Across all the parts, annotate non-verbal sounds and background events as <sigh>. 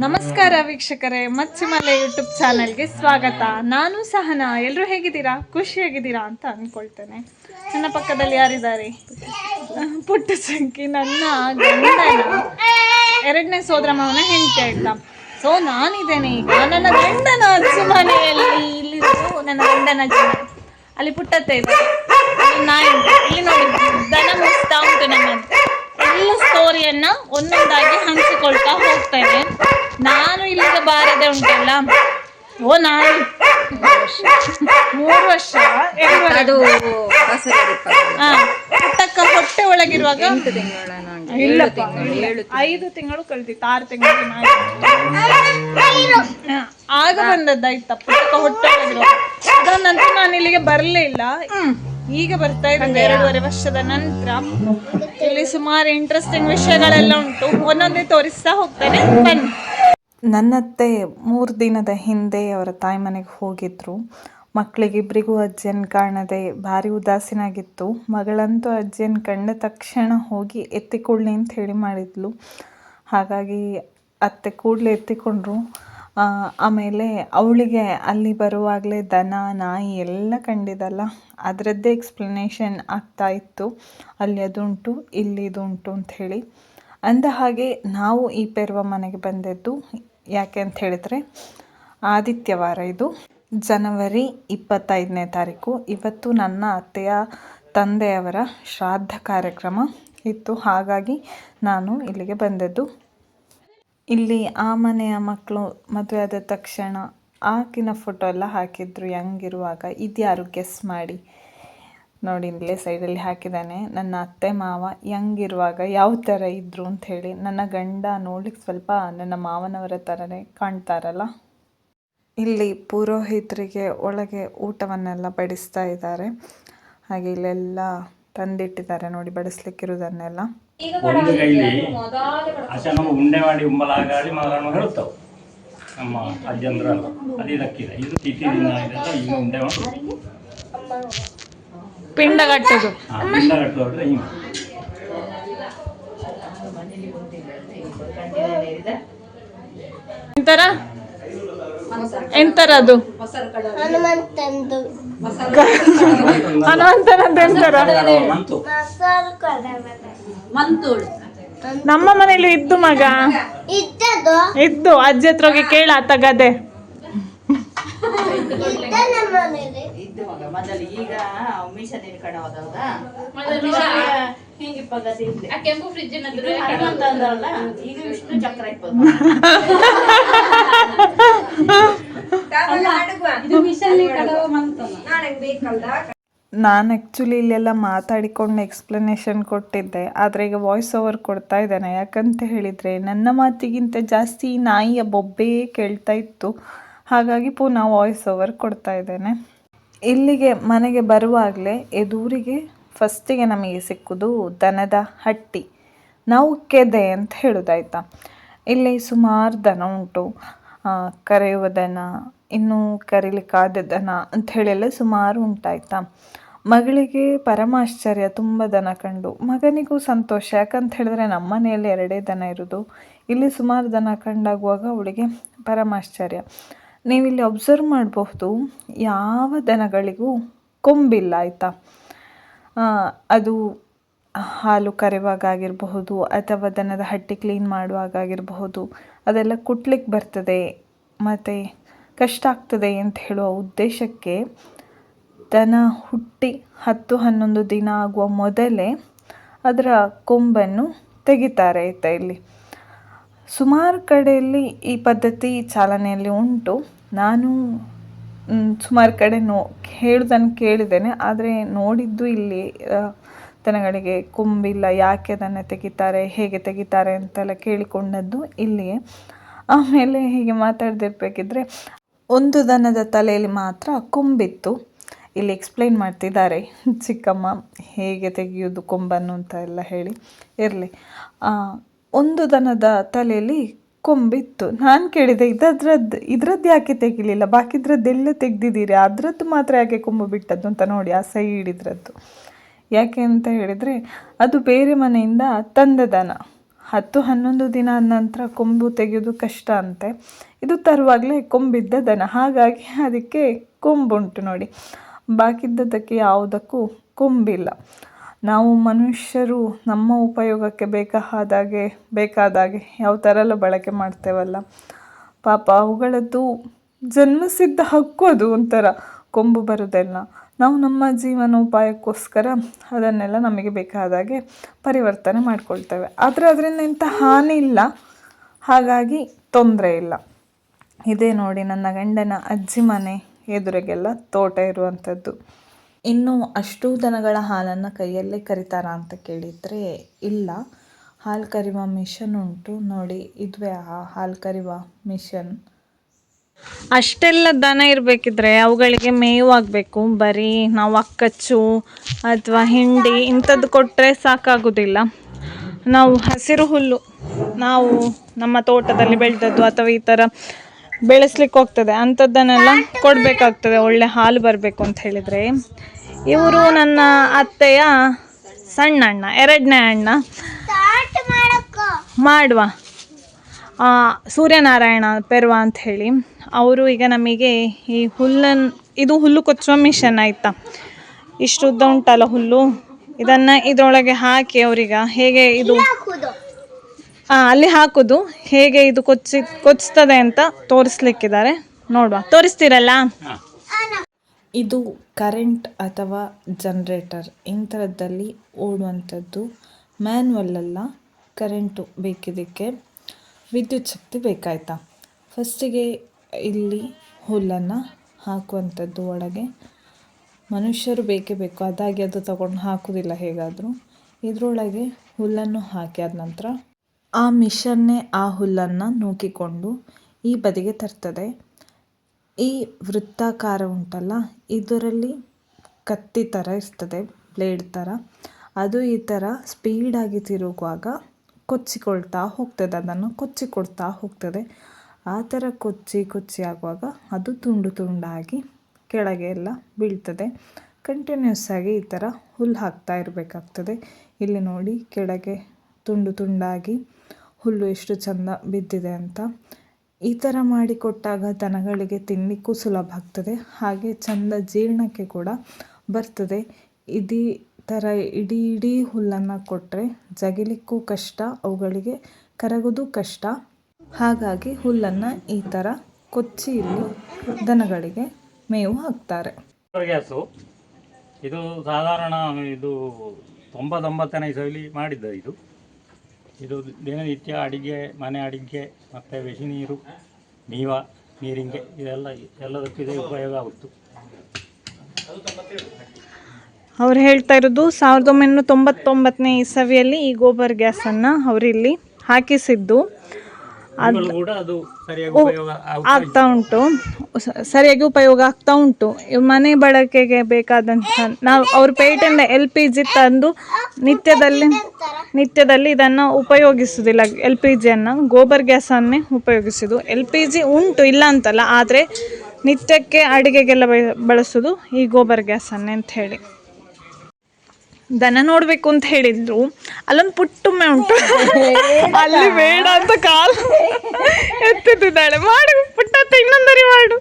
ನಮಸ್ಕಾರ ವೀಕ್ಷಕರೇ, ಮಚ್ಚಿಮಲೆ ಯೂಟ್ಯೂಬ್ ಚಾನೆಲ್ಗೆ ಸ್ವಾಗತ. ನಾನು ಸಹನಾ. ಎಲ್ಲರೂ ಹೇಗಿದ್ದೀರಾ? ಖುಷಿಯಾಗಿದ್ದೀರಾ ಅಂತ ಅಂದ್ಕೊಳ್ತೇನೆ ನನ್ನ ಪಕ್ಕದಲ್ಲಿ ಯಾರಿದ್ದಾರೆ? ಪುಟ್ಟ ಸಂಖ್ಯೆ ನನ್ನ ಗಂಡನ. ಎರಡನೇ ಸೋದರ ಮಾವನ ಹೆಂಡತಿ ಆಯ್ತಾ? ಸೊ ನಾನಿದ್ದೇನೆ ಈಗ. ನನ್ನ ಗಂಡನ ಅಜ್ಜಿ ಮನೆಯಲ್ಲಿ ನನ್ನ ಗಂಡನ ಅಜ್ಜಿ ಅಲ್ಲಿ ಪುಟ್ಟತ್ತೆ ಇದೆ. ನಾಯಿ ಇಲ್ಲಿ ನೋಡಿ, ದನ ಮುಗಿಸ್ತಾ ಉಂಟು ನಮ್ಮದು ಎಲ್ಲ ಸ್ಟೋರಿಯನ್ನ ಒಂದೊಂದಾಗಿ ಹಂಚಿಕೊಳ್ತಾ ಹೋಗ್ತೇನೆ ನಾನು ಇಲ್ಲಿಗೆ ಬಾರದೆ ಉಂಟಲ್ಲ. ಓ ನಾನು. ಮೂರು ವರ್ಷ. ಅದು ಪುಟ್ಟಕ್ಕ ಹೊಟ್ಟೆ ಒಳಗಿರುವಾಗ ಇಲ್ಲ. ಐದು ತಿಂಗಳು ಕಳ್ದಿತ್ತು ಆರು ತಿಂಗಳು ಆಗ ಬಂದದ್ದಾಯ್ತಾ ಪುಟ್ಟಕ್ಕ ಹೊಟ್ಟೆ ಒಳಗಿರುವಾಗ. ಅದಾದ ನಂತರ ನಾನು ಇಲ್ಲಿಗೆ ಬರಲೇ ಇಲ್ಲ. ಈಗ ಬರ್ತಾ ಇದ್ದೀನಿ ಎರಡೂವರೆ ವರ್ಷದ ನಂತರ. ಇಲ್ಲಿ ಸುಮಾರು ಇಂಟ್ರೆಸ್ಟಿಂಗ್ ವಿಷಯಗಳೆಲ್ಲ ಉಂಟು. ಒಂದೊಂದೇ ತೋರಿಸ್ತಾ ಹೋಗ್ತೇನೆ. ಬನ್ನಿ. ನನ್ನತ್ತೆ ಮೂರು ದಿನದ ಹಿಂದೆ ಅವರ ತಾಯಿ ಮನೆಗೆ ಹೋಗಿದ್ರು. ಮಕ್ಕಳಿಗಿಬ್ಬರಿಗೂ ಅಜ್ಜಿಯನ್ನು ಕಾಣದೆ ಭಾರಿ ಉದಾಸೀನಾಗಿತ್ತು. ಮಗಳಂತೂ ಅಜ್ಜಿಯನ್ನು ಕಂಡ ತಕ್ಷಣ ಹೋಗಿ ಎತ್ತಿಕೊಳ್ಳಿ ಅಂತ ಹೇಳಿ ಮಾಡಿದ್ಲು. ಹಾಗಾಗಿ ಅತ್ತೆ ಕೂಡಲೇ ಎತ್ತಿಕೊಂಡ್ರು. ಆಮೇಲೆ ಅವಳಿಗೆ ಅಲ್ಲಿ ಬರುವಾಗಲೇ ದನ, ನಾಯಿ ಎಲ್ಲ ಕಂಡಿದ್ದಲ್ಲ ಅದರದ್ದೇ ಎಕ್ಸ್ಪ್ಲನೇಷನ್ ಆಗ್ತಾ ಇತ್ತು. ಅಲ್ಲಿ ಅದುಂಟು, ಇಲ್ಲಿ ಇದುಂಟು ಅಂತ ಹೇಳಿ. ಅಂದ ಹಾಗೆ ನಾವು ಈ ಪೆರುವ ಮನೆಗೆ ಬಂದದ್ದು ಯಾಕೆ ಅಂತ ಹೇಳಿದರೆ ಆದಿತ್ಯವಾರ ಇದು. ಜನವರಿ ಇಪ್ಪತ್ತೈದನೇ ತಾರೀಕು. ಇವತ್ತು ನನ್ನ ಅತ್ತೆಯ ತಂದೆಯವರ ಶ್ರಾದ್ದ ಕಾರ್ಯಕ್ರಮ ಇತ್ತು. ಹಾಗಾಗಿ ನಾನು ಇಲ್ಲಿಗೆ ಬಂದದ್ದು. ಇಲ್ಲಿ ಆ ಮನೆಯ ಮಕ್ಕಳು ಮದುವೆ ಆದ ತಕ್ಷಣ ಆಕಿನ ಫೋಟೋ ಎಲ್ಲ ಹಾಕಿದ್ರು ಯಂಗಿರುವಾಗ ಇದ್ಯಾರು ಗೆಸ್ ಮಾಡಿ? ನೋಡಿ, ಇಲ್ಲೇ ಸೈಡಲ್ಲಿ ಹಾಕಿದ್ದಾನೆ. ನನ್ನ ಅತ್ತೆ ಮಾವ ಯಂಗಿರುವಾಗ ಯಾವ ಥರ ಅಂತ ಹೇಳಿ ನನ್ನ ಗಂಡ ನೋಡ್ಲಿಕ್ಕೆ ಸ್ವಲ್ಪ ನನ್ನ ಮಾವನವರ ಥರನೇ ಕಾಣ್ತಾರಲ್ಲ? ಇಲ್ಲಿ ಪುರೋಹಿತರಿಗೆ ಒಳಗೆ ಊಟವನ್ನೆಲ್ಲ ಬಡಿಸ್ತಾ ಇದ್ದಾರೆ. ಹಾಗೆ ಇಲ್ಲೆಲ್ಲ ತಂದಿಟ್ಟಿದ್ದಾರೆ ನೋಡಿ, ಬಡಿಸ್ಲಿಕ್ಕಿರೋದನ್ನೆಲ್ಲ. ಒಂದು ಕೈಲಿ ನಮ್ಮ ಉಂಡೆ ಮಾಡಿ ಉಂಬಲಾಗಾಡಿ ಮಗಳನ್ನು ಹೇಳುತ್ತವು. ನಮ್ಮ ಅಜ್ಜಂದ್ರಲ್ಲ ಅದೇ ಇದಕ್ಕಿದೆ. ಇದು ತಿಥಿ ದಿನ ಇದೆಲ್ಲ ಈಗ ಉಂಡೆ ಮಾಡಿ ಪಿಂಡ ಕಟ್ಟೋದು. ಪಿಂಡ ಕಟ್ಟೋದ್ರೆ ಹಿಂಗೆ. ಎಂತರ? ಎಂತರ ಅದು? ಹನುಮಂತನದ್ದು ಎಂತರ? ಮಂತೂಳು ನಮ್ಮ ಮನೇಲಿ ಇದ್ದು ಮಗ. ಇತ್ತು ಇದ್ದು ಅಜ್ಜಿ ಹತ್ರ ಹೋಗಿ ಕೇಳ ತಗದೆ ಇದ್ದ ನಮ್ಮ ಮನೇಲಿ. ಇದ್ದು ಮಗ. ಮೊದಲು ಈಗ ಕಡೆ ಹೋದೌದಾ ಹಿಂಗೆ ಪಗತಿ ಕೆಂಪು ಫ್ರಿಜ್ ಹನುಮಂತ ಅಂದ್ರಲ್ಲ ಈಗ ವಿಷ್ಣು ಚಕ್ರ ಇಪ್ಪದು <laughs> ನಾನು ಆ್ಯಕ್ಚುಲಿ ಇಲ್ಲೆಲ್ಲ ಮಾತಾಡಿಕೊಂಡು ಎಕ್ಸ್ಪ್ಲನೇಷನ್ ಕೊಟ್ಟಿದ್ದೆ. ಆದರೆ ಈಗ ವಾಯ್ಸ್ ಓವರ್ ಕೊಡ್ತಾ ಇದ್ದೇನೆ. ಯಾಕಂತ ಹೇಳಿದರೆ, ನನ್ನ ಮಾತಿಗಿಂತ ಜಾಸ್ತಿ ನಾಯಿಯ ಬೊಬ್ಬೆ ಕೇಳ್ತಾ ಇತ್ತು. ಹಾಗಾಗಿ ಪುನಃ ವಾಯ್ಸ್ ಓವರ್ ಕೊಡ್ತಾ ಇದ್ದೇನೆ. ಇಲ್ಲಿಗೆ ಮನೆಗೆ ಬರುವಾಗಲೇ ಎದುರಿಗೆ ಫಸ್ಟಿಗೆ ನಮಗೆ ಸಿಕ್ಕುದು ದನದ ಹಟ್ಟಿ. ನಾವು ಕೆದೆ ಅಂತ ಹೇಳೋದಾಯ್ತಾ? ಇಲ್ಲಿ ಸುಮಾರು ದನ ಉಂಟು. ಕರೆಯುವ ದನ, ಇನ್ನೂ ಕರೀಲಿಕ್ಕಾದ ದನ ಅಂತ ಹೇಳೆಲ್ಲ ಸುಮಾರು ಉಂಟಾಯ್ತಾ? ಮಗಳಿಗೆ ಪರಮಾಶ್ಚರ್ಯ ತುಂಬ ದನ ಕಂಡು ಮಗನಿಗೂ ಸಂತೋಷ. ಯಾಕಂತ ಹೇಳಿದ್ರೆ ನಮ್ಮ ಮನೆಯಲ್ಲಿ ಎರಡೇ ದನ ಇರೋದು. ಇಲ್ಲಿ ಸುಮಾರು ದನ ಕಂಡಾಗುವಾಗ ಅವಳಿಗೆ ಪರಮಾಶ್ಚರ್ಯ. ನೀವಿಲ್ಲಿ ಅಬ್ಸರ್ವ್ ಮಾಡಬಹುದು, ಯಾವ ದನಗಳಿಗೂ ಕೊಂಬಿಲ್ಲ ಆಯಿತಾ? ಅದು ಹಾಲು ಕರೆಯುವಾಗ ಆಗಿರಬಹುದು, ಅಥವಾ ದನದ ಹಟ್ಟಿ ಕ್ಲೀನ್ ಮಾಡುವಾಗ ಆಗಿರಬಹುದು, ಅದೆಲ್ಲ ಕುಟ್ಲಿಕ್ಕೆ ಬರ್ತದೆ, ಮತ್ತು ಕಷ್ಟ ಆಗ್ತದೆ ಅಂತ ಹೇಳುವ ಉದ್ದೇಶಕ್ಕೆ ದನ ಹುಟ್ಟಿ ಹತ್ತು ಹನ್ನೊಂದು ದಿನ ಆಗುವ ಮೊದಲೇ ಅದರ ಕೊಂಬನ್ನು ತೆಗಿತಾರೆ ಆಯಿತಾ ಇಲ್ಲಿ. ಸುಮಾರು ಕಡೆಯಲ್ಲಿ ಈ ಪದ್ಧತಿ ಚಾಲನೆಯಲ್ಲಿ ಉಂಟು. ನಾನು ಸುಮಾರು ಕಡೆ ನೋ, ಹೇಳ್ದನ್ನು ಕೇಳಿದ್ದೇನೆ. ಆದರೆ ನೋಡಿದ್ದು ಇಲ್ಲಿ ದನಗಳಿಗೆ ಕೊಂಬಿಲ್ಲ, ಯಾಕೆ ಅದನ್ನು ತೆಗಿತಾರೆ, ಹೇಗೆ ತೆಗಿತಾರೆ ಅಂತೆಲ್ಲ ಕೇಳಿಕೊಂಡದ್ದು ಇಲ್ಲಿಯೇ. ಆಮೇಲೆ ಹೀಗೆ ಮಾತಾಡ್ದಿರ್ಬೇಕಿದ್ರೆ, ಒಂದು ದನದ ತಲೆಯಲ್ಲಿ ಮಾತ್ರ ಕೊಂಬಿತ್ತು. ಇಲ್ಲಿ ಎಕ್ಸ್ಪ್ಲೈನ್ ಮಾಡ್ತಿದ್ದಾರೆ. ಚಿಕ್ಕಮ್ಮ ಹೇಗೆ ತೆಗೆಯೋದು ಕೊಂಬನ್ನು ಅಂತ ಎಲ್ಲ ಹೇಳಿ. ಇರಲಿ. ಒಂದು ದನದ ತಲೆಯಲ್ಲಿ ಕೊಂಬಿತ್ತು. ನಾನು ಕೇಳಿದೆ ಇದ್ರದ್ದು ಇದ್ರದ್ದು ಯಾಕೆ ತೆಗಿಲಿಲ್ಲ? ಬಾಕಿದ್ರದ್ದೆಲ್ಲ ತೆಗ್ದಿದ್ದೀರಿ. ಅದರದ್ದು ಮಾತ್ರ ಯಾಕೆ ಕೊಂಬು ಬಿಟ್ಟದ್ದು ಅಂತ ನೋಡಿ, ಆ ಸೈ ಹಿಡಿದ್ರದ್ದು ಯಾಕೆ ಅಂತ ಹೇಳಿದರೆ, ಅದು ಬೇರೆ ಮನೆಯಿಂದ ತಂದ ದನ. ಹತ್ತು, ಹನ್ನೊಂದು ದಿನ ನಂತರ ಕೊಂಬು ತೆಗೆಯೋದು ಕಷ್ಟ ಅಂತೆ. ಇದು ತರುವಾಗಲೇ ಕೊಂಬಿದ್ದ ದನ. ಹಾಗಾಗಿ ಅದಕ್ಕೆ ಕೊಂಬುಂಟು ನೋಡಿ. ಬಾಕಿದ್ದದಕ್ಕೆ ಯಾವುದಕ್ಕೂ ಕೊಂಬಿಲ್ಲ. ನಾವು ಮನುಷ್ಯರು ನಮ್ಮ ಉಪಯೋಗಕ್ಕೆ ಬೇಕಾದಾಗೆ ಬೇಕಾದಾಗೆ ಯಾವ ಥರ ಎಲ್ಲ ಬಳಕೆ ಮಾಡ್ತೇವಲ್ಲ. ಪಾಪ ಅವುಗಳದ್ದು ಜನ್ಮಸಿದ್ಧ ಹಕ್ಕು ಅದು ಒಂಥರ, ಕೊಂಬು ಬರೋದೆಲ್ಲ ನಾವು ನಮ್ಮ ಜೀವನೋಪಾಯಕ್ಕೋಸ್ಕರ ಅದನ್ನೆಲ್ಲ ನಮಗೆ ಬೇಕಾದಾಗೆ ಪರಿವರ್ತನೆ ಮಾಡ್ಕೊಳ್ತೇವೆ. ಆದರೆ ಅದರಿಂದ ಎಂಥ ಹಾನಿ ಇಲ್ಲ, ಹಾಗಾಗಿ ತೊಂದರೆ ಇಲ್ಲ. ಇದೇ ನೋಡಿ ನನ್ನ ಗಂಡನ ಅಜ್ಜಿ ಮನೆ. ಎದುರಿಗೆಲ್ಲ ತೋಟ ಇರುವಂಥದ್ದು. ಇನ್ನು ಅಷ್ಟು ದನಗಳ ಹಾಲನ್ನು ಕೈಯಲ್ಲೇ ಕರಿತಾರ ಅಂತ ಕೇಳಿದರೆ ಇಲ್ಲ. ಹಾಲು ಕರೆಯುವ ಮಿಷನ್ ಉಂಟು. ನೋಡಿ, ಇದುವೇ ಆ ಹಾಲು ಕರೆಯುವ ಮಿಷನ್. ಅಷ್ಟೆಲ್ಲ ದನ ಇರಬೇಕಿದ್ರೆ ಅವುಗಳಿಗೆ ಮೇವು ಆಗಬೇಕು. ಬರೀ ನಾವು ಅಕ್ಕಚ್ಚು ಅಥವಾ ಹಿಂಡಿ ಇಂಥದ್ದು ಕೊಟ್ಟರೆ ಸಾಕಾಗೋದಿಲ್ಲ. ನಾವು ಹಸಿರು ಹುಲ್ಲು, ನಾವು ನಮ್ಮ ತೋಟದಲ್ಲಿ ಬೆಳೆದದ್ದು ಅಥವಾ ಈ ಥರ ಬೆಳೆಸ್ಲಿಕ್ಕೆ ಹೋಗ್ತದೆ. ಅಂಥದ್ದನ್ನೆಲ್ಲ ಕೊಡಬೇಕಾಗ್ತದೆ. ಒಳ್ಳೆ ಹಾಲು ಬರಬೇಕು ಅಂತ ಹೇಳಿದರೆ. ಇವರು ನನ್ನ ಅತ್ತೆಯ ಸಣ್ಣ ಅಣ್ಣ. ಎರಡನೇ ಅಣ್ಣ ಮಾಡುವ. ಸೂರ್ಯನಾರಾಯಣ ಪೆರ್ವ ಅಂತ ಹೇಳಿ. ಅವರು ಈಗ ನಮಗೆ ಈ ಹುಲ್ಲನ್ನು ಇದು ಹುಲ್ಲು ಕೊಚ್ಚುವ ಮಿಷನ್ ಆಯಿತಾ? ಇಷ್ಟು ಉದ್ದ ಉಂಟಲ್ಲ ಹುಲ್ಲು? ಇದನ್ನು ಇದರೊಳಗೆ ಹಾಕಿ ಅವರೀಗ. ಹೇಗೆ ಇದು ಅಲ್ಲಿ ಹಾಕೋದು. ಹೇಗೆ ಇದು ಕೊಚ್ಚಿ, ಕೊಚ್ತದೆ ಅಂತ ತೋರಿಸ್ಲಿಕ್ಕಿದ್ದಾರೆ. ನೋಡುವ. ತೋರಿಸ್ತೀರಲ್ಲ? ಇದು ಕರೆಂಟ್ ಅಥವಾ ಜನ್ರೇಟರ್. ಇಂಥದ್ದಲ್ಲಿ ಓಡುವಂಥದ್ದು ಮ್ಯಾನ್ವಲ್ ಅಲ್ಲ, ಕರೆಂಟು ಬೇಕಿದ್ದಕ್ಕೆ ವಿದ್ಯುತ್ ಶಕ್ತಿ ಬೇಕಾಯ್ತಾ. ಫಸ್ಟಿಗೆ ಇಲ್ಲಿ ಹುಲ್ಲನ್ನು ಹಾಕುವಂಥದ್ದು ಒಳಗೆ. ಮನುಷ್ಯರು ಬೇಕೇ ಬೇಕು. ಅದಾಗಿ ಅದು ತಗೊಂಡು ಹಾಕೋದಿಲ್ಲ ಹೇಗಾದರೂ. ಇದರೊಳಗೆ ಹುಲ್ಲನ್ನು ಹಾಕಿ ಆದ ನಂತರ ಆ ಮಿಷನ್ನೇ ಆ ಹುಲ್ಲನ್ನು ನೂಕಿಕೊಂಡು ಈ ಬದಿಗೆ ತರ್ತದೆ. ಈ ವೃತ್ತಾಕಾರ ಉಂಟಲ್ಲ, ಇದರಲ್ಲಿ ಕತ್ತಿ ಥರ ಇರ್ತದೆ, ಬ್ಲೇಡ್ ಥರ ಅದು ಈ ಥರ ಸ್ಪೀಡಾಗಿ ತಿರುಗುವಾಗ ಕೊಚ್ಚಿಕೊಳ್ತಾ ಹೋಗ್ತದೆ, ಅದನ್ನು ಕೊಚ್ಚಿಕೊಡ್ತಾ ಹೋಗ್ತದೆ. ಆ ಥರ ಕೊಚ್ಚಿ ಕೊಚ್ಚಿ ಆಗುವಾಗ ಅದು ತುಂಡು ತುಂಡಾಗಿ ಕೆಳಗೆ ಎಲ್ಲ ಬೀಳ್ತದೆ. ಕಂಟಿನ್ಯೂಸ್ ಆಗಿ ಈ ಥರ ಹುಲ್ಲು ಹಾಕ್ತಾ ಇರಬೇಕಾಗ್ತದೆ. ಇಲ್ಲಿ ನೋಡಿ ಕೆಳಗೆ ತುಂಡು ತುಂಡಾಗಿ ಹುಲ್ಲು ಎಷ್ಟು ಚಂದ ಬಿದ್ದಿದೆ ಅಂತ ಈ ಥರ ಮಾಡಿಕೊಟ್ಟಾಗ ದನಗಳಿಗೆ ತಿನ್ನಲಿಕ್ಕೂ ಸುಲಭ ಆಗ್ತದೆ. ಹಾಗೆ ಚೆಂದ ಜೀರ್ಣಕ್ಕೆ ಕೂಡ ಬರ್ತದೆ. ಇದೀ ಥರ ಇಡೀ ಇಡೀ ಹುಲ್ಲನ್ನು ಕೊಟ್ಟರೆ ಜಗಿಲಿಕ್ಕೂ ಕಷ್ಟ, ಅವುಗಳಿಗೆ ಕರಗೋದು ಕಷ್ಟ. ಹಾಗಾಗಿ ಹುಲ್ಲನ್ನು ಈ ಥರ ಕೊಚ್ಚಿ ಇಲ್ಲಿ ದನಗಳಿಗೆ ಮೇವು ಹಾಕ್ತಾರೆ. ಗ್ಯಾಸು ಇದು ಸಾಧಾರಣ ಇದು ತೊಂಬತ್ತೊಂಬತ್ತನೇ ಇಸವಿಲಿ ಮಾಡಿದ್ದ ಇದು. ಇದು ದಿನನಿತ್ಯ ಅಡಿಗೆ, ಮನೆ ಅಡಿಗೆ, ಮತ್ತು ಬಿಸಿ ನೀರು, ನೀವ, ನೀರಿಂಗೆ, ಇದೆಲ್ಲ ಎಲ್ಲದಕ್ಕೂ ಇದೇ ಉಪಯೋಗ ಆಗುತ್ತೆ. ಅವ್ರು ಹೇಳ್ತಾ ಇರೋದು ಸಾವಿರದ ಒಂಬೈನೂರ ತೊಂಬತ್ತೊಂಬತ್ತನೇ ಇಸವಿಯಲ್ಲಿ ಈ ಗೋಬರ್ ಗ್ಯಾಸನ್ನು ಅವರಿಲ್ಲಿ ಹಾಕಿಸಿದ್ದು. ಆಗ್ತಾ ಉಂಟು. ಸರಿಯಾಗಿ ಉಪಯೋಗ ಆಗ್ತಾ ಉಂಟು. ಮನೆ ಬಳಕೆಗೆ ಬೇಕಾದಂಥ ನಾವು ಅವ್ರ ಪೇಟೆಂದ ಎಲ್ ಪಿ ಜಿ ತಂದು ನಿತ್ಯದಲ್ಲಿ ನಿತ್ಯದಲ್ಲಿ ಇದನ್ನು ಉಪಯೋಗಿಸುವುದಿಲ್ಲ. ಎಲ್ ಪಿ ಜಿಯನ್ನು ಗೋಬರ್ ಗ್ಯಾಸನ್ನೇ ಉಪಯೋಗಿಸುದು ಎಲ್ ಪಿ ಜಿ ಉಂಟು ಇಲ್ಲ ಅಂತಲ್ಲ ಆದರೆ ನಿತ್ಯಕ್ಕೆ ಅಡುಗೆಗೆಲ್ಲ ಬಳಸುದು ಬಳಸೋದು ಈ ಗೋಬರ್ ಗ್ಯಾಸನ್ನೇ ಅಂತ ಹೇಳಿ. ದನ ನೋಡ್ಬೇಕು ಅಂತ ಹೇಳಿದ್ರು. ಅಲ್ಲೊಂದು ಪುಟ್ಟುಮ್ಮೆ ಉಂಟು. <laughs> ಅಲ್ಲಿ ಬೇಡ ಅಂತ ಕಾಲು ಎತ್ತಿದ್ದಾಳೆ ಮಾಡು ಪುಟ್ಟತ್ತ ಇನ್ನೊಂದರಿ ಮಾಡು.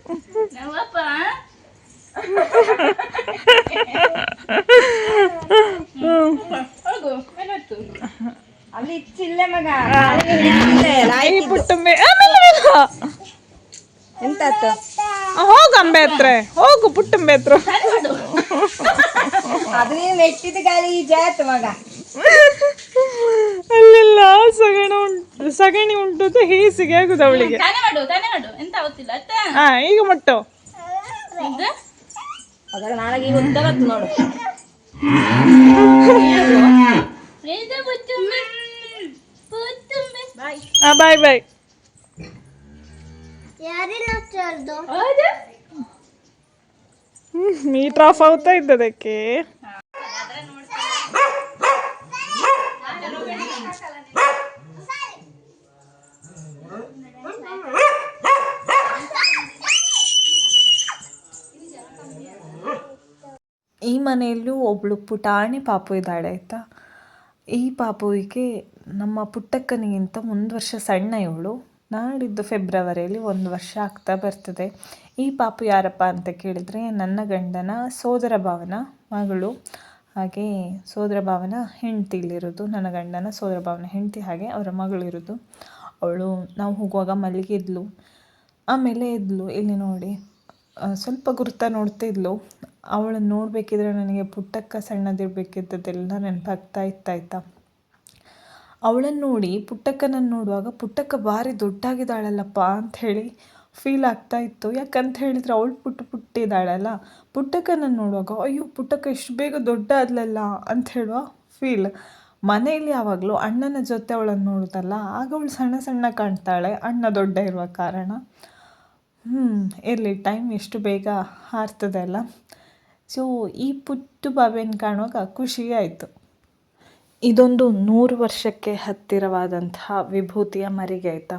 ಪುಟ್ಟುಮ್ಮೆ ಆಮೇಲೆ. ಎಂತಾತು ಆ, ಹೋಗು ಅಂಬೆ ಹತ್ರ ಹೋಗು ಪುಟ್ಟಂಬೆ ಹತ್ರ ಅದು ನೀನು ಗಾಳಿ ಮಗ. ಅಲ್ಲೆಲ್ಲ ಸಗಣ ಉಂಟು ಸಗಣಿ ಉಂಟು ಅಂತ ಹೇಸಿಗೆ ಆಗುದು ಅವಳಿಗೆ. ತಾನೇ ಮಾಡು ತಾನೇ ಮಾಡು. ಎಂತ ಗೊತ್ತಿಲ್ಲ ಅತ್ತ ಹಾ ಈಗ ಮುಟ್ಟು. ಅದರ ನನಗೆ ಈಗ ನೋಡು. ಬಾಯ್ ಹಾ ಬಾಯ್ ಬಾಯ್. ಮೀಟರ್ ಆಫ್ ಆಗ್ತಾ ಇದ್ದದಕ್ಕೆ ಈ ಮನೆಯಲ್ಲೂ ಒಬ್ಳು ಪುಟಾಣಿ ಪಾಪು ಇದ್ದಾಳೆ ಆಯ್ತಾ? ಈ ಪಾಪುವಿಗೆ ನಮ್ಮ ಪುಟ್ಟಕ್ಕನಿಗಿಂತ ಒಂದು ವರ್ಷ ಸಣ್ಣ ಇವಳು. ನಾಡಿದ್ದು ಫೆಬ್ರವರಿಯಲ್ಲಿ ಒಂದು ವರ್ಷ ಆಗ್ತಾ ಬರ್ತದೆ. ಈ ಪಾಪು ಯಾರಪ್ಪ ಅಂತ ಕೇಳಿದರೆ ನನ್ನ ಗಂಡನ ಸೋದರ ಭಾವನ ಮಗಳು. ಹಾಗೆ ಸೋದರ ಭಾವನ ಹೆಂಡತಿಲಿರೋದು, ನನ್ನ ಗಂಡನ ಸೋದರ ಭಾವನ ಹೆಂಡತಿ ಹಾಗೆ ಅವರ ಮಗಳಿರೋದು. ಅವಳು ನಾವು ಹೋಗುವಾಗ ಮಲ್ಲಿಗೆ ಇದ್ಲು. ಆಮೇಲೆ ಇದ್ಲು, ಇಲ್ಲಿ ನೋಡಿ ಸ್ವಲ್ಪ ಗುರುತ ನೋಡ್ತಿದ್ಲು ಅವಳನ್ನು ನೋಡಬೇಕಿದ್ರೆ ನನಗೆ ಪುಟ್ಟಕ್ಕ ಸಣ್ಣದಿರಬೇಕಿದ್ದದೆಲ್ಲ ನೆನಪಾಗ್ತಾ ಇತ್ತಾಯ್ತಾ ಅವಳನ್ನು ನೋಡಿ ಪುಟ್ಟಕ್ಕನನ್ನು ನೋಡುವಾಗ ಪುಟ್ಟಕ್ಕ ಭಾರಿ ದೊಡ್ಡಾಗಿದ್ದಾಳಲ್ಲಪ್ಪ ಅಂತ ಹೇಳಿ ಫೀಲ್ ಆಗ್ತಾ ಇತ್ತು. ಯಾಕಂತ ಹೇಳಿದರೆ ಅವಳು ಪುಟ್ಟ ಪುಟ್ಟಿದ್ದಾಳಲ್ಲ. ಪುಟ್ಟಕ್ಕನನ್ನು ನೋಡುವಾಗ ಅಯ್ಯೋ, ಪುಟ್ಟಕ್ಕ ಎಷ್ಟು ಬೇಗ ದೊಡ್ಡ ಆದ್ಲಲ್ಲ ಅಂತ ಹೇಳುವ ಫೀಲ್ ಮನೆಯಲ್ಲಿ ಯಾವಾಗಲೂ ಅಣ್ಣನ ಜೊತೆ ಅವಳನ್ನು ನೋಡುತ್ತಲ್ಲ, ಆಗ ಅವಳು ಸಣ್ಣ ಸಣ್ಣ ಕಾಣ್ತಾಳೆ, ಅಣ್ಣ ದೊಡ್ಡ ಇರುವ ಕಾರಣ. ಹ್ಞೂ ಇರಲಿ ಟೈಮ್ ಎಷ್ಟು ಬೇಗ ಹಾರ್ತದೆ ಅಲ್ಲ. ಸೊ ಈ ಪುಟ್ಟು ಬಾಬೆನ ಕಾಣುವಾಗ ಖುಷಿ ಆಯಿತು. ಇದೊಂದು ನೂರು ವರ್ಷಕ್ಕೆ ಹತ್ತಿರವಾದಂತಹ ವಿಭೂತಿಯ ಮರಿಗೆ ಆಯಿತಾ?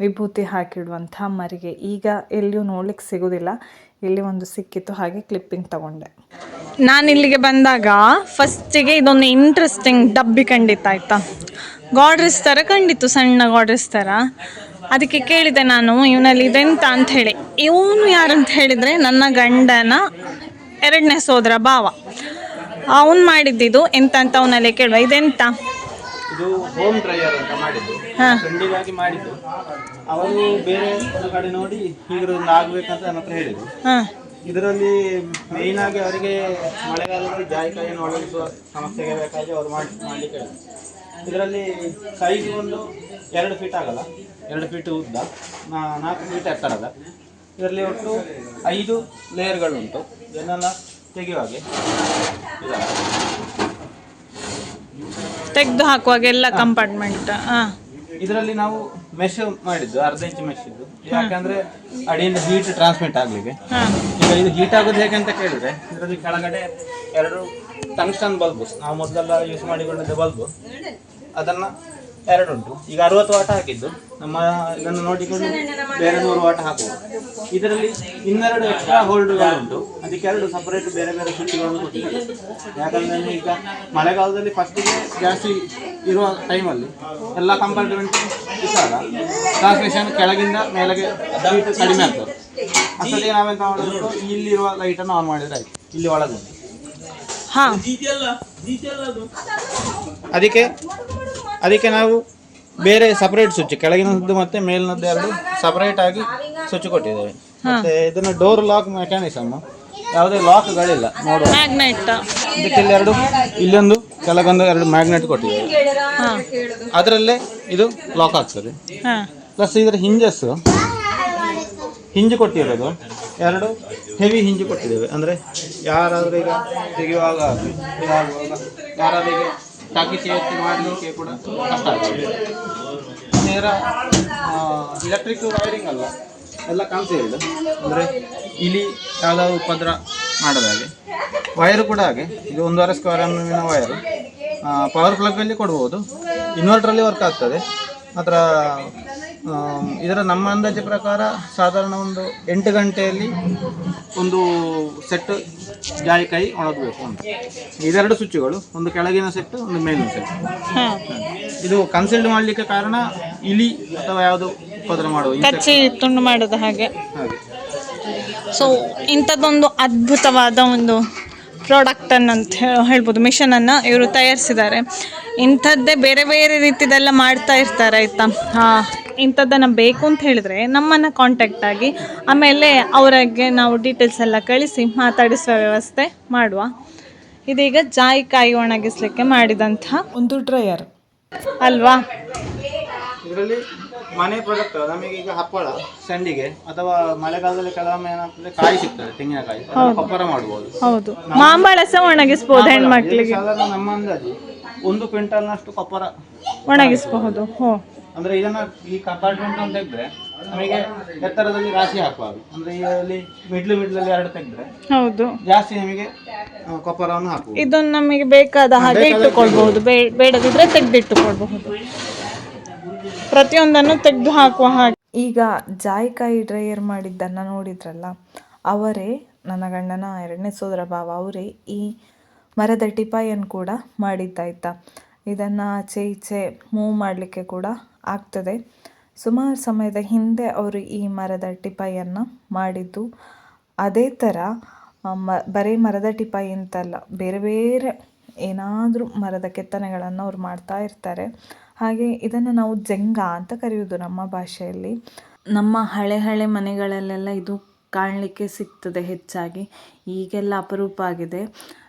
ವಿಭೂತಿ ಹಾಕಿಡುವಂತಹ ಮರಿಗೆ. ಈಗ ಎಲ್ಲಿಯೂ ನೋಡ್ಲಿಕ್ಕೆ ಸಿಗೋದಿಲ್ಲ. ಇಲ್ಲಿ ಒಂದು ಸಿಕ್ಕಿತ್ತು, ಹಾಗೆ ಕ್ಲಿಪ್ಪಿಂಗ್ ತಗೊಂಡೆ. ನಾನು ಇಲ್ಲಿಗೆ ಬಂದಾಗ ಫಸ್ಟಿಗೆ ಇದೊಂದು ಇಂಟ್ರೆಸ್ಟಿಂಗ್ ಡಬ್ಬಿ ಕಂಡಿತ್ತು ಆಯಿತಾ? ಗಾಡ್ರೆಸ್ ಥರ ಕಂಡಿತ್ತು, ಸಣ್ಣ ಗಾಡ್ರೆಸ್ ಥರ ಅದಕ್ಕೆ ಕೇಳಿದೆ ನಾನು, ಇವನಲ್ಲಿ ಇದೆಂತ ಅಂತ ಹೇಳಿ. ಇವನು ಯಾರಂತ ಹೇಳಿದರೆ, ನನ್ನ ಗಂಡನ ಎರಡನೇ ಸೋದರ ಭಾವ. ಅವನು ಮಾಡಿದ್ದು ಎಂತ ಅಂತ ಅವನಲ್ಲಿ ಕೇಳುವ. ಇದೆಂತ? ಇದು ಹೋಮ್ ಡ್ರೈಯರ್ ಅಂತ ಮಾಡಿದ್ದು. ಫ್ರೆಂಡಿಗಾಗಿ ಮಾಡಿದ್ದು. ಅವರು ಬೇರೆ ಒಂದು ಕಡೆ ನೋಡಿ ಹೀಗಿರೋದೊಂದು ಆಗ್ಬೇಕಂತ ನನ್ನ ಹತ್ರ ಹೇಳಿದ್ರು. ಇದರಲ್ಲಿ ಮೇಯ್ನ್ ಆಗಿ ಅವರಿಗೆ ಮಳೆಗಾಲದಲ್ಲಿ ಜಾಯಿಕಾಯಿಯನ್ನು ಒಳಗಿಸುವ ಸಮಸ್ಯೆಗೆ ಬೇಕಾಗಿ ಅವರು ಮಾಡಿ ಮಾಡಲಿಕ್ಕೆ ಇದರಲ್ಲಿ ಸೈಜ್ ಒಂದು ಎರಡು ಫೀಟ್ ಆಗಲ್ಲ. ಎರಡು ಫೀಟ್ ಉದ್ದ. ನಾಲ್ಕು ಫೀಟ್ ಎತ್ತರದ. ಇದರಲ್ಲಿ ಒಟ್ಟು ಐದು ಲೇಯರ್ಗಳುಂಟು ಇದನ್ನೆಲ್ಲ ತೆಗೆಯುವಾಗೆ. ತೆಗೆದು ಹಾಕುವಾಗ ಎಲ್ಲ ಕಂಪಾರ್ಟ್ಮೆಂಟ್ ಇದರಲ್ಲಿ ನಾವು ಮೆಶ್ ಮಾಡಿದ್ದು ಅರ್ಧ ಇಂಚ್ ಮೆಶ್ ಇದ್ದು. ಯಾಕಂದ್ರೆ ಅಡಿಯಿಂದ ಹೀಟ್ ಟ್ರಾನ್ಸ್ಮಿಟ್ ಆಗ್ಲಿಕ್ಕೆ. ಈಗ ಇದು ಹೀಟ್ ಆಗೋದು ಹೇಗೆ ಅಂತ ಕೇಳಿದ್ರೆ ಇದರಲ್ಲಿ ಕೆಳಗಡೆ ಎರಡು ಟಂಗ್ಸ್ಟನ್ ಬಲ್ಬ್ ನಾವು ಮೊದಲೆಲ್ಲ ಯೂಸ್ ಮಾಡಿಕೊಂಡಿದ್ದ ಬಲ್ಬ್ ಅದನ್ನ ಎರಡು ಉಂಟು ಈಗ ಅರವತ್ತು ವಾಟ ಹಾಕಿದ್ದು. ನಮ್ಮ ಇದನ್ನು ನೋಡಿಕೊಂಡು ಬೇರೆ ನೂರು ವಾಟ ಹಾಕುವ. ಇದರಲ್ಲಿ ಇನ್ನೆರಡು ಎಕ್ಸ್ಟ್ರಾ ಹೋಲ್ಡ್ಗಳು ಉಂಟು ಅದಕ್ಕೆ ಎರಡು ಸಪರೇಟ್ ಬೇರೆ ಬೇರೆ ಸುಟ್ಟಿಗಳನ್ನು ಕೊಟ್ಟಿದ್ದಾರೆ. ಯಾಕಂದ್ರೆ ಈಗ ಮಳೆಗಾಲದಲ್ಲಿ ಫಸ್ಟಿಗೆ ಜಾಸ್ತಿ ಇರುವ ಟೈಮಲ್ಲಿ ಎಲ್ಲ ಕಂಪಾರ್ಟ್ಮೆಂಟ್ ಇಷ್ಟ ಟ್ರಾನ್ಸ್ಮಿಷನ್ ಕೆಳಗಿಂದ ಮೇಲೆಗೆ ಕಡಿಮೆ ಆಗ್ತದೆ. ಅಷ್ಟೊತ್ತಿಗೆ ನಾವೆಂತ ಮಾಡೋದು ಇಲ್ಲಿರುವ ಲೈಟನ್ನು ಆನ್ ಮಾಡಿದ್ರೆ ಆಯ್ತು. ಇಲ್ಲಿ ಒಳಗೆ. ಹಾಂ. ಅದಕ್ಕೆ ಅದಕ್ಕೆ ನಾವು ಬೇರೆ ಸಪರೇಟ್ ಸ್ವಿಚ್ ಕೆಳಗಿನದ್ದು ಮತ್ತೆ ಮೇಲಿನದ್ದು ಎರಡು ಸಪರೇಟ್ ಆಗಿ ಸ್ವಿಚ್ ಕೊಟ್ಟಿದ್ದೇವೆ. ಮತ್ತೆ ಇದನ್ನ ಡೋರ್ ಲಾಕ್ ಮೆಕ್ಯಾನಿಸಮ್ ಯಾವುದೇ ಲಾಕ್ಗಳಿಲ್ಲ ನೋಡುವ. ಮ್ಯಾಗ್ನೆಟ್ ಇದಕ್ಕೆ ಇಲ್ಲಿ ಎರಡು ಇಲ್ಲೊಂದು ಕೆಳಗೊಂದು ಎರಡು ಮ್ಯಾಗ್ನೆಟ್ ಕೊಟ್ಟಿದ್ದೇವೆ. ಅದರಲ್ಲೇ ಇದು ಲಾಕ್ ಆಗ್ತದೆ. ಪ್ಲಸ್ ಇದರ ಹಿಂಜಸ್ ಹಿಂಜು ಕೊಟ್ಟಿರೋದು. ಎರಡು ಹೆವಿ ಹಿಂಜು ಕೊಟ್ಟಿದ್ದೇವೆ. ಅಂದರೆ ಯಾರಾದರೂ ಈಗ ತೆಗೆಯುವಾಗ ಯಾರಾದರೂ ಈಗ ಟಾಕಿ ಸೇರ್ತಿ ಮಾಡಲಿಕ್ಕೆ ಕೂಡ ಕಷ್ಟ ಆಗ್ತದೆ ನೇರ ಎಲೆಕ್ಟ್ರಿಕ್ ವೈರಿಂಗ್ ಅಲ್ಲ ಎಲ್ಲ ಕನ್ಸೀಲ್ಡ್ ಅಂದರೆ ಇಲಿ ಯಾವುದಾದ್ರು ಉಪದ್ರ ಮಾಡದ ಹಾಗೆ. ವೈರು ಕೂಡ ಹಾಗೆ. ಇದು ಒಂದೂವರೆ ಸ್ಕ್ವೇರ್ ಎಮ್ಮಿನ ವೈರು ಪವರ್ ಪ್ಲಗ್ಗಲ್ಲಿ ಕೊಡ್ಬೋದು. ಇನ್ವರ್ಟ್ರಲ್ಲಿ ವರ್ಕ್ ಆಗ್ತದೆ. ಮಾತ್ರ ಇದರ ನಮ್ಮ ಅಂದಾಜು ಪ್ರಕಾರ ಸಾಧಾರಣ ಒಂದು ಎಂಟು ಗಂಟೆಯಲ್ಲಿ ಒಂದು ಸೆಟ್ ಜಾಯಿಕಾಯಿ ಒಣಗಬೇಕು ಅಂತ. ಇದೆರಡು ಸ್ವಿಚ್ಗಳು ಒಂದು ಕೆಳಗಿನ ಸೆಟ್ ಒಂದು ಮೇಲಿನ ಸೆಟ್ ಇದು ಕನ್ಸಿಲ್ಡ್ ಮಾಡಲಿಕ್ಕೆ ಕಾರಣ ಇಲಿ ಅಥವಾ ಯಾವುದು ಉಪದ್ರ ಮಾಡುವ ಕಚ್ಚಿ ತುಂಡು ಮಾಡೋದು ಹಾಗೆ. ಹಾಗೆ. ಸೊ ಇಂಥದ್ದೊಂದು ಅದ್ಭುತವಾದ ಒಂದು ಪ್ರಾಡಕ್ಟನ್ನು ಅಂತ ಹೇಳ್ಬೋದು ಮಿಷನನ್ನು ಇವರು ತಯಾರಿಸಿದ್ದಾರೆ. ಇಂಥದ್ದೇ ಬೇರೆ ಬೇರೆ ರೀತಿದೆಲ್ಲ ಮಾಡ್ತಾ ಇರ್ತಾರೆ ಆಯಿತಾ? ಹಾಂ ಇಂಥದ್ದನ್ನು ಬೇಕು ಅಂತ ಹೇಳಿದ್ರೆ ನಮ್ಮನ್ನು ಕಾಂಟ್ಯಾಕ್ಟ್ ಆಗಿ ಆಮೇಲೆ ಅವರಿಗೆ ನಾವು ಡೀಟೇಲ್ಸ್ ಎಲ್ಲ ಕಳಿಸಿ ಮಾತಾಡಿಸುವ ವ್ಯವಸ್ಥೆ ಮಾಡುವ. ಇದೀಗ ಜಾಯಿಕಾಯಿ ಒಣಗಿಸ್ಲಿಕ್ಕೆ ಮಾಡಿದಂತಹ ಒಂದು ಡ್ರೈಯರ್ ಅಲ್ವಾ? ಇದರಲ್ಲಿ ಮನೆ ಪ್ರಾಡಕ್ಟ್ ನಮಗೆ ಈಗ ಹಪ್ಪಳ ಸಂಡಿಗೆ ಅಥವಾ ಮಳೆಗಾಲದಲ್ಲಿ ಕೆಲವೊಮ್ಮೆ ಏನಾಗ್ತದೆ ಕಾಯಿ ಸಿಗ್ತದೆ ತೆಂಗಿನಕಾಯಿ. ಅದನ್ನ ಪಪ್ಪರ ಮಾಡಬಹುದು ಹೌದು. ಮಾಂಬಳ ಸಹ ಒಣಗಿಸಬಹುದು ಹೆಣ್ಮಕ್ಳಿಗೆ. ಸಾಧಾರಣ ನಮ್ಮ ಅಂದಾಜು. ಒಂದು ಕ್ವಿಂಟಲ್ನಷ್ಟು ಕೊಪ್ಪರ ಒಣಗಿಸ್ಬಹುದು. ಹೋ. ಅಂದ್ರೆ ಇದನ್ನ ಈ ಕಂಪಾರ್ಟ್ಮೆಂಟ್ ಅಂತ ತೆಗೆದ್ರೆ ನಮಗೆ ಎತ್ತರದಲ್ಲಿ ರಾಶಿ ಹಾಕುವಾಗ ಅಂದ್ರೆ ಇದರಲ್ಲಿ ಮಿಡ್ಲು ಮಿಡ್ಲಲ್ಲಿ ಎರಡು ತೆಗೆದ್ರೆ ಹೌದು. ಜಾಸ್ತಿ ನಿಮಗೆ ಕೊಪ್ಪರವನ್ನು ಹಾಕುವುದು ಇದನ್ನು ನಮಗೆ ಬೇಕಾದ ಹಾಗೆ ಇಟ್ಟುಕೊಳ್ಬಹುದು. ಬೇಡದಿದ್ರೆ ತೆಗೆದಿಟ್ಟುಕೊಳ್ಬಹುದು. ಪ್ರತಿಯೊಂದನ್ನು ತೆಗೆದು ಹಾಕುವ ಹಾಗೆ. ಈಗ ಜಾಯಿಕಾಯಿ ಡ್ರೈಯರ್ ಮಾಡಿದ್ದನ್ನು ನೋಡಿದ್ರಲ್ಲ, ಅವರೇ, ನನ್ನ ಗಂಡನ ಎರಡನೇ ಸೋದರ ಭಾವ, ಅವರೇ ಈ ಮರದ ಟಿಪಾಯನ್ನು ಕೂಡ ಮಾಡಿದ್ದಾಯ್ತಾ ಇದನ್ನು ಆಚೆ ಈಚೆ ಮೂವ್ ಮಾಡಲಿಕ್ಕೆ ಕೂಡ ಆಗ್ತದೆ. ಸುಮಾರು ಸಮಯದ ಹಿಂದೆ ಅವರು ಈ ಮರದ ಟಿಪಾಯನ್ನು ಮಾಡಿದ್ದು. ಅದೇ ಥರ ಮ, ಬರೀ ಮರದ ಟಿಪಾಯಿ ಅಂತಲ್ಲ, ಬೇರೆ ಬೇರೆ ಏನಾದರೂ ಮರದ ಕೆತ್ತನೆಗಳನ್ನು ಅವ್ರು ಮಾಡ್ತಾ ಇರ್ತಾರೆ. ಹಾಗೆ ಇದನ್ನು ನಾವು ಜಂಗ ಅಂತ ಕರೆಯುವುದು ನಮ್ಮ ಭಾಷೆಯಲ್ಲಿ. ನಮ್ಮ ಹಳೆ ಹಳೆ ಮನೆಗಳಲ್ಲೆಲ್ಲ ಇದು ಕಾಣಲಿಕ್ಕೆ ಸಿಗ್ತದೆ ಹೆಚ್ಚಾಗಿ. ಈಗೆಲ್ಲ ಅಪರೂಪ ಆಗಿದೆ.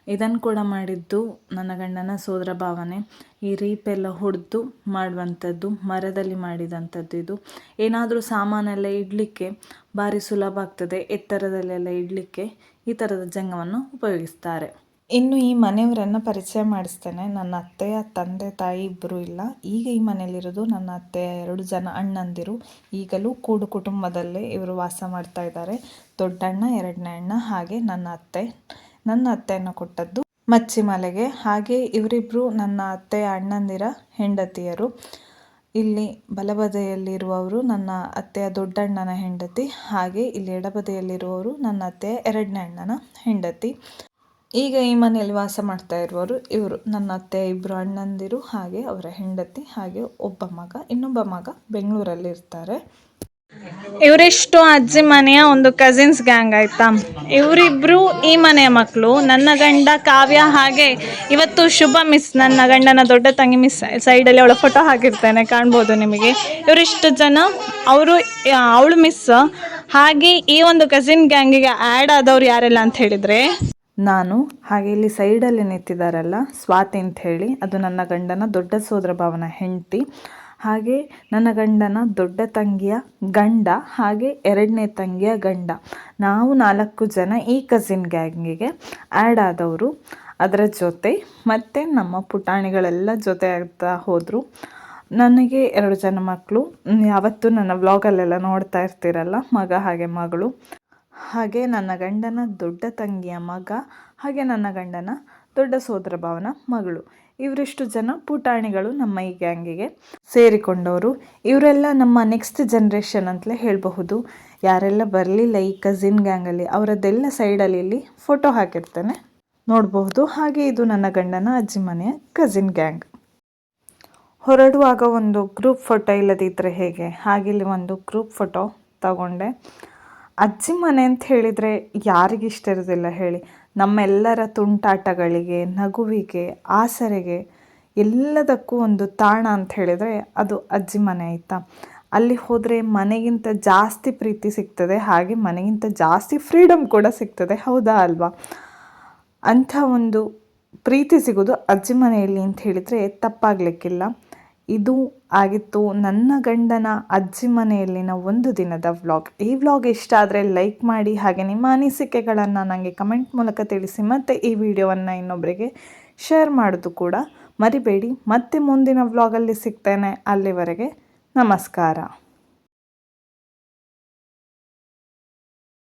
ಇದನ್ನು ಕೂಡ ಮಾಡಿದ್ದು ನನ್ನ ಗಂಡನ ಸೋದರ ಭಾವನೆ. ಈ ರೀಪೆಲ್ಲ ಹೊಡೆದು ಮಾಡುವಂಥದ್ದು, ಮರದಲ್ಲಿ ಮಾಡಿದಂಥದ್ದು ಇದು. ಏನಾದರೂ ಸಾಮಾನೆಲ್ಲ ಇಡಲಿಕ್ಕೆ ಭಾರಿ ಸುಲಭ ಆಗ್ತದೆ. ಎತ್ತರದಲ್ಲೆಲ್ಲ ಇಡಲಿಕ್ಕೆ ಈ ಥರದ ಜಂಗವನ್ನು ಉಪಯೋಗಿಸ್ತಾರೆ. ಇನ್ನು ಈ ಮನೆಯವರನ್ನು ಪರಿಚಯ ಮಾಡಿಸ್ತೇನೆ. ನನ್ನ ಅತ್ತೆಯ ತಂದೆ, ತಾಯಿ ಇಬ್ಬರೂ ಇಲ್ಲ. ಈಗ ಈ ಮನೆಯಲ್ಲಿರೋದು ನನ್ನ ಅತ್ತೆಯ ಎರಡು ಜನ ಅಣ್ಣಂದಿರು. ಈಗಲೂ ಕೂಡು ಕುಟುಂಬದಲ್ಲೇ ಇವರು ವಾಸ ಮಾಡ್ತಾ ಇದ್ದಾರೆ. ದೊಡ್ಡಣ್ಣ, ಎರಡನೇ ಅಣ್ಣ, ಹಾಗೆ ನನ್ನ ಅತ್ತೆ. ನನ್ನ ಅತ್ತೆಯನ್ನು ಕೊಟ್ಟದ್ದು ಮಚ್ಚಿಮಲೆಗೆ. ಹಾಗೆ ಇವರಿಬ್ಬರು ನನ್ನ ಅತ್ತೆಯ ಅಣ್ಣಂದಿರ ಹೆಂಡತಿಯರು. ಇಲ್ಲಿ ಬಲಬದೆಯಲ್ಲಿರುವವರು ನನ್ನ ಅತ್ತೆಯ ದೊಡ್ಡಣ್ಣನ ಹೆಂಡತಿ. ಹಾಗೆ ಇಲ್ಲಿ ಎಡಬದಿಯಲ್ಲಿರುವವರು ನನ್ನ ಅತ್ತೆಯ ಎರಡನೇ ಅಣ್ಣನ ಹೆಂಡತಿ. ಈಗ ಈ ಮನೆಯಲ್ಲಿ ವಾಸ ಮಾಡ್ತಾ ಇರುವವರು ಇವರು. ನನ್ನ ಅತ್ತೆ ಇಬ್ಬರು ಅಣ್ಣಂದಿರು, ಹಾಗೆ ಅವರ ಹೆಂಡತಿ, ಹಾಗೆ ಒಬ್ಬ ಮಗ, ಇನ್ನೊಬ್ಬ ಮಗ ಬೆಂಗಳೂರಲ್ಲಿ ಇರ್ತಾರೆ. ಇವರಿಷ್ಟು ಅಜ್ಜಿ ಮನೆಯ ಒಂದು ಕಸಿನ್ಸ್ ಗ್ಯಾಂಗ್ ಆಯ್ತಾ? ಇವರಿಬ್ರು ಈ ಮನೆಯ ಮಕ್ಕಳು. ನನ್ನ ಗಂಡ ಕಾವ್ಯ ಹಾಗೆ ಇವತ್ತು ಶುಭ ಮಿಸ್ ನನ್ನ ಗಂಡನ ದೊಡ್ಡ ತಂಗಿ ಮಿಸ್ ಸೈಡಲ್ಲಿ ಅವಳ ಫೋಟೋ ಹಾಕಿರ್ತೇನೆ, ಕಾಣ್ಬೋದು ನಿಮಗೆ. ಇವರಿಷ್ಟು ಜನ, ಅವರು ಅವಳು ಮಿಸ್ ಹಾಗೆ ಈ ಒಂದು ಕಸಿನ್ ಗ್ಯಾಂಗಿಗೆ ಆ್ಯಡ್ ಆದವ್ರು ಯಾರೆಲ್ಲ ಅಂತ ಹೇಳಿದರೆ? ನಾನು ಹಾಗೆ ಇಲ್ಲಿ ಸೈಡಲ್ಲಿ ನಿಂತಿದ್ದಾರಲ್ಲ, ಸ್ವಾತಿ ಅಂತ ಹೇಳಿ, ಅದು ನನ್ನ ಗಂಡನ ದೊಡ್ಡ ಸೋದರ ಭಾವನ, ಹೆಂಡತಿ. ಹಾಗೆ ನನ್ನ ಗಂಡನ ದೊಡ್ಡ ತಂಗಿಯ ಗಂಡ, ಹಾಗೆ ಎರಡನೇ ತಂಗಿಯ ಗಂಡ. ನಾವು ನಾಲ್ಕು ಜನ ಈ ಕಸಿನ್ ಗ್ಯಾಂಗಿಗೆ ಆ್ಯಡ್ ಆದವರು. ಅದರ ಜೊತೆ ಮತ್ತು ನಮ್ಮ ಪುಟಾಣಿಗಳೆಲ್ಲ ಜೊತೆ ಆಗ್ತಾ ಹೋದರು. ನನಗೆ ಎರಡು ಜನ ಮಕ್ಕಳು ಯಾವತ್ತೂ ನನ್ನ ವ್ಲಾಗಲ್ಲೆಲ್ಲ ನೋಡ್ತಾ ಇರ್ತೀರಲ್ಲ, ಮಗ ಹಾಗೆ ಮಗಳು. ಹಾಗೆ ನನ್ನ ಗಂಡನ ದೊಡ್ಡ ತಂಗಿಯ ಮಗ, ಹಾಗೆ ನನ್ನ ಗಂಡನ ದೊಡ್ಡ ಸೋದರ ಭಾವನ ಮಗಳು. ಇವರಿಷ್ಟು ಜನ ಪುಟಾಣಿಗಳು ನಮ್ಮ ಈ ಗ್ಯಾಂಗಿಗೆ ಸೇರಿಕೊಂಡವರು. ಇವರೆಲ್ಲ ನಮ್ಮ ನೆಕ್ಸ್ಟ್ ಜನ್ರೇಷನ್ ಅಂತಲೇ ಹೇಳಬಹುದು. ಯಾರೆಲ್ಲ ಬರಲಿಲ್ಲ ಈ ಕಸಿನ್ ಗ್ಯಾಂಗಲ್ಲಿ ಅವರದ್ದೆಲ್ಲ ಸೈಡಲ್ಲಿ ಇಲ್ಲಿ ಫೋಟೋ ಹಾಕಿರ್ತೇನೆ. ನೋಡಬಹುದು. ಹಾಗೆ ಇದು ನನ್ನ ಗಂಡನ ಅಜ್ಜಿ ಮನೆಯ ಕಸಿನ್ ಗ್ಯಾಂಗ್ ಹೊರಡುವಾಗ ಒಂದು ಗ್ರೂಪ್ ಫೋಟೋ ಇಲ್ಲದಿದ್ದರೆ ಹೇಗೆ? ಹಾಗೆ ಇಲ್ಲಿ ಒಂದು ಗ್ರೂಪ್ ಫೋಟೋ ತಗೊಂಡೆ. ಅಜ್ಜಿ ಮನೆ ಅಂತ ಹೇಳಿದರೆ ಯಾರಿಗಿಷ್ಟ ಇರೋದಿಲ್ಲ ಹೇಳಿ. ನಮ್ಮೆಲ್ಲರ ತುಂಟಾಟಗಳಿಗೆ, ನಗುವಿಗೆ, ಆಸರೆಗೆ ಎಲ್ಲದಕ್ಕೂ ಒಂದು ತಾಣ ಅಂತ ಹೇಳಿದರೆ ಅದು ಅಜ್ಜಿ ಮನೆ ಆಯಿತಾ. ಅಲ್ಲಿ ಹೋದರೆ ಮನೆಗಿಂತ ಜಾಸ್ತಿ ಪ್ರೀತಿ ಸಿಗ್ತದೆ, ಹಾಗೆ ಮನೆಗಿಂತ ಜಾಸ್ತಿ ಫ್ರೀಡಮ್ ಕೂಡ ಸಿಗ್ತದೆ, ಹೌದಾ ಅಲ್ವಾ? ಅಂಥ ಒಂದು ಪ್ರೀತಿ ಸಿಗೋದು ಅಜ್ಜಿ ಮನೆಯಲ್ಲಿ ಅಂತ ಹೇಳಿದರೆ ತಪ್ಪಾಗಲಿಕ್ಕಿಲ್ಲ. ಇದು ಆಗಿತ್ತು. ನನ್ನ ಗಂಡನ ಅಜ್ಜಿ ಮನೆಯಲ್ಲಿನ ಒಂದು ದಿನದ ವ್ಲಾಗ್. ಈ ವ್ಲಾಗ್ ಇಷ್ಟ ಆದರೆ ಲೈಕ್ ಮಾಡಿ ಹಾಗೆ ನಿಮ್ಮ ಅನಿಸಿಕೆಗಳನ್ನು ನನಗೆ ಕಮೆಂಟ್ ಮೂಲಕ ತಿಳಿಸಿ. ಮತ್ತು ಈ ವಿಡಿಯೋವನ್ನು ಇನ್ನೊಬ್ಬರಿಗೆ ಶೇರ್ ಮಾಡೋದು ಕೂಡ ಮರಿಬೇಡಿ. ಮತ್ತೆ ಮುಂದಿನ ವ್ಲಾಗಲ್ಲಿ ಸಿಗ್ತೇನೆ. ಅಲ್ಲಿವರೆಗೆ ನಮಸ್ಕಾರ.